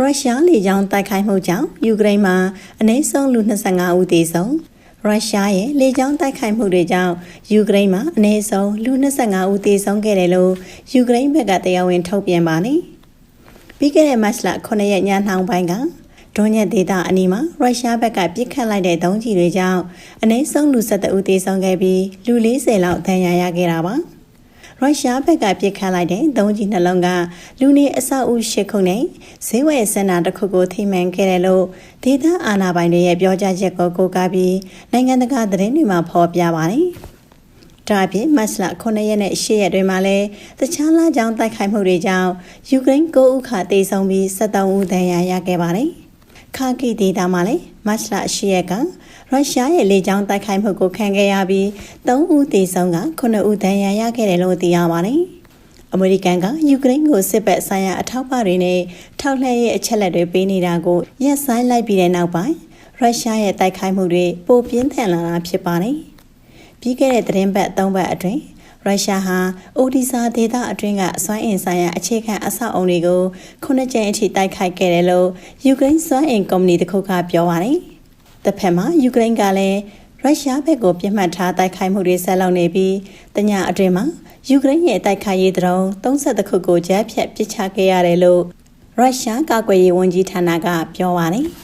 ရုရှားလေကြောင်းတိုက်ခိုက်မှုကြောင့်ယူကရိန်းမှာအနည်းဆုံးလူ25ဦးသေဆုံးရုရှားရဲ့လေကြောင်းတိုက်ခိုက်မှုတွေကြောင့်ယူကရိန်းမှာအနည်းဆုံးလူ25ဦးသေဆုံးခဲ့တယ်လို့ယူကရိန်းဘက်ကတရားဝင်ထုတ်ပြန်ပါတယ်။ပြီးခဲ့တဲ့မတ်လ9ရက်ညနှောင်းပိုင်းကဒွန်ညက်ဒေတာအနီးမှာရုရှားဘက်ကပစ်ခတ်လိုက်တဲ့ဒုံးကျည်တွေကြောင့်အနည်းဆုံးလူ17ဦးသေဆုံးခဲ့ပြီးလူ40လောက်ဒဏ်ရာရခဲ့တာပါ။ ရုရှားဘက်ကပြစ်ခတ်လိုက်တဲ့ဒုံးကြီးနှလုံးကလူနေအဆောက်အဦရှစ်ခုနဲ့ဈေးဝယ်စင်တာတစ်ခုကိုထိမှန်ခဲ့တယ်လို့ဒေသအာဏာပိုင်တွေရဲ့ပြောကြားချက်ကိုကိုးကားပြီးနိုင်ငံတကာသတင်းတွေမှာဖော်ပြပါတယ်။ဒါအပြင်မတ်လ9ရက်နဲ့10ရက်တွေမှာလည်းတခြားလာကြောင်းတိုက်ခိုက်မှုတွေကြောင့်ယူကရိန်း9ဦးခါတေဆုံးပြီး73ဦးဒဏ်ရာရခဲ့ပါတယ်။ ခါကီဒေတာမှာလည်းမတ်လ10ရက်ကရုရှားရဲ့လေကြောင်းတိုက်ခိုက်မှုကိုခံခဲ့ရပြီး3ဦးသေဆုံးက9ဦးဒဏ်ရာရခဲ့တယ်လို့သိရပါတယ်။အမေရိကန်ကယူကရိန်းကိုစစ်ဘက်ဆိုင်ရာအထောက်ပံ့တွေနဲ့ထောက်လှမ်းရေးအချက်လက်တွေပေးနေတာကိုရပ်ဆိုင်းလိုက်ပြီးတဲ့နောက်ပိုင်းရုရှားရဲ့တိုက်ခိုက်မှုတွေပိုပြင်းထန်လာတာဖြစ်ပါတယ်။ပြီးခဲ့တဲ့သတင်းပတ်၃ပတ်အတွင်း ရုရှားဟာအိုဒီဆာဒေသအတွင်းကအစွမ်းအင်ဆိုင်ရာအခြေခံအဆောက်အုံတွေကိုခုနှစ်ကြိမ်အထိတိုက်ခိုက်ခဲ့တယ်လို့ယူကရိန်းစွမ်းအင်ကုမ္ပဏီတစ်ခုကပြောပါတယ်။တစ်ဖက်မှာယူကရိန်းကလည်းရုရှားဘက်ကိုပြစ်မှတ်ထားတိုက်ခိုက်မှုတွေဆက်လုပ်နေပြီးတညအတွင်းမှာယူကရိန်းရဲ့တိုက်ခိုက်ရေးဒရုန်း30ခုကိုကြားဖြတ်ပစ်ချခဲ့ရတယ်လို့ရုရှားကာကွယ်ရေးဝန်ကြီးဌာနကပြောပါတယ်။